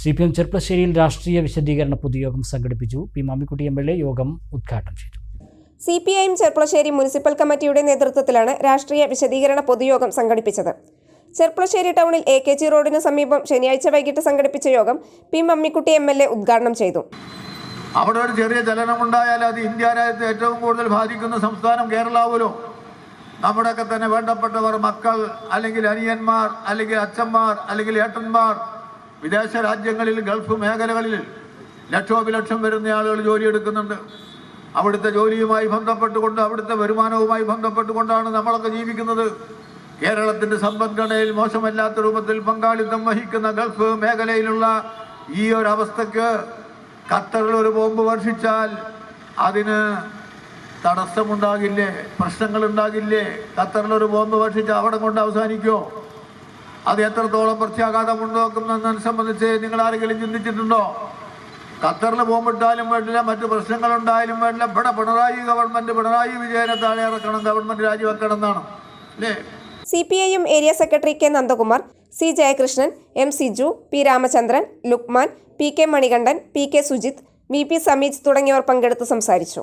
C P M ചെർപ്പശ്ശേരിയിൽ രാഷ്ട്രീയ വിശദീകരണ പൊതുയോഗം സംഘടിപ്പിച്ചു P Mammikutty M L A. യോഗം ഉദ്ഘാടനം ചെയ്തു. C P I M Cherpulassery municipal കമ്മിറ്റിയുടെ നേതൃത്വത്തിലാണ് രാഷ്ട്രീയ വിശദീകരണ പൊതുയോഗം സംഘടിപ്പിച്ചത്. ചെർപ്പളശ്ശേരി ടൗണിൽ എ കെ ജി റോഡിന് സമീപം ശനിയാഴ്ച വൈകിട്ട് സംഘടിപ്പിച്ച യോഗം P Mammikutty M L A ഉദ്ഘാടനം ചെയ്തു. അവിടെ ഒരു ചെറിയ ചലനമുണ്ടായാൽ അത് ഇന്ത്യ രാജ്യത്തെ ഏറ്റവും കൂടുതൽ ബാധിക്കുന്ന സംസ്ഥാനം കേരളാവുമല്ലോ നമ്മുടെയൊക്കെ തന്നെ വേണ്ടപ്പെട്ടവർ മക്കൾ അല്ലെങ്കിൽ അനിയന്മാർ അല്ലെങ്കിൽ അച്ഛന്മാർ അല്ലെങ്കിൽ ഏട്ടന്മാർ വിദേശ രാജ്യങ്ങളിൽ ഗൾഫ് മേഖലകളിൽ ലക്ഷോപലക്ഷം വരുന്ന ആളുകൾ ജോലിയെടുക്കുന്നുണ്ട് അവിടുത്തെ ജോലിയുമായി ബന്ധപ്പെട്ടുകൊണ്ട് അവിടുത്തെ വരുമാനവുമായി ബന്ധപ്പെട്ടുകൊണ്ടാണ് നമ്മളൊക്കെ ജീവിക്കുന്നത്. കേരളത്തിന്റെ സമ്പദ്ഘടനയിൽ മോശമല്ലാത്ത രൂപത്തിൽ പങ്കാളിത്തം വഹിക്കുന്ന ഗൾഫ് മേഖലയിലുള്ള ഈ ഒരു അവസ്ഥക്ക് ഖത്തറിൽ ഒരു ബോംബ് വർഷിച്ചാൽ അതിന് തടസ്സമുണ്ടാകില്ലേ? പ്രശ്നങ്ങൾ ഉണ്ടാകില്ലേ ഖത്തറിൽ ഒരു ബോംബ് വർഷിച്ചാൽ അവിടെ കൊണ്ട് അവസാനിക്കുമോ അത് എത്രത്തോളം പ്രത്യാഘാതം ഉണ്ടാക്കുന്നതിനെ സംബന്ധിച്ച് നിങ്ങൾ ആരെങ്കിലും ചിന്തിച്ചിട്ടുണ്ടോ? ഖത്തറിൽ പോകുമ്പോട്ടാലും വേണ്ടില്ല മറ്റു പ്രശ്നങ്ങൾ ഉണ്ടായാലും വേണ്ടില്ല. ഇവിടെ പിണറായി ഗവൺമെന്റ് പിണറായി വിജയനെ താഴെ ഇറക്കണം ഗവൺമെന്റ് രാജിവെക്കണം എന്നാണ്. അല്ലേ? C P I M area secretary K Nandakumar C Jayakrishnan M Siju P Ramachandran Luqman P K Manikandan P K Sujith V P Sameej തുടങ്ങിയവർ പങ്കെടുത്ത് സംസാരിച്ചു.